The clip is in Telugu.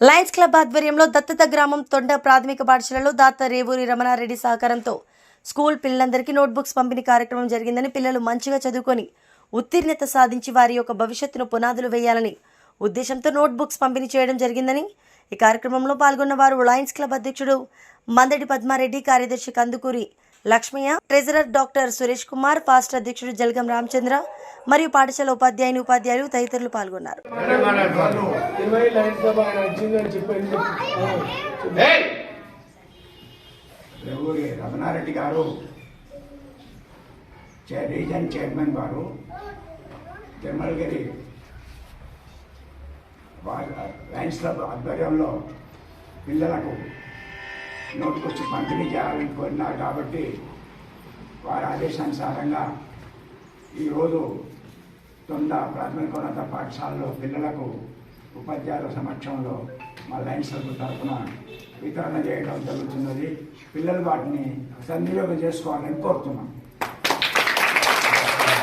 లయన్స్ క్లబ్ ఆధ్వర్యంలో దత్తత గ్రామం తొండ ప్రాథమిక పాఠశాలలో దాత రేవూరి రమణారెడ్డి సహకారంతో స్కూల్ పిల్లలందరికీ నోట్బుక్స్ పంపిణీ కార్యక్రమం జరిగిందని పిల్లలు మంచిగా చదువుకొని ఉత్తీర్ణత సాధించి వారి యొక్క భవిష్యత్తును పునాదులు వేయాలని ఉద్దేశంతో నోట్బుక్స్ పంపిణీ చేయడం జరిగిందని ఈ కార్యక్రమంలో పాల్గొన్న వారు లయన్స్ క్లబ్ అధ్యక్షుడు మందడి పద్మారెడ్డి కార్యదర్శి Kandukuri Lakshmaiah treasurer doctor Suresh Kumar past అధ్యక్షుడు జలగం రామచంద్ర మరియు పాఠశాల ఉపాధ్యాయుని ఉపాధ్యాయులు తదితరులు పాల్గొన్నారు. రమణారెడ్డి గారు రీజన్ చైర్మన్ వారు తిరుమలగిరి వారి లయన్స్ క్లబ్ ఆధ్వర్యంలో పిల్లలకు నోటికొచ్చి పంపిణీ చేయాలని కోరినారు కాబట్టి వారి ఆదేశానుసారంగా ఈరోజు తొంద ప్రాథమికోన్నత పాఠశాలలో పిల్లలకు ఉపాధ్యాయుల సమక్షంలో మా లైన్స్ తరఫున వితరణ చేయడం జరుగుతున్నది. పిల్లలు వాటిని సద్వినియోగం చేసుకోవాలని కోరుతున్నాం.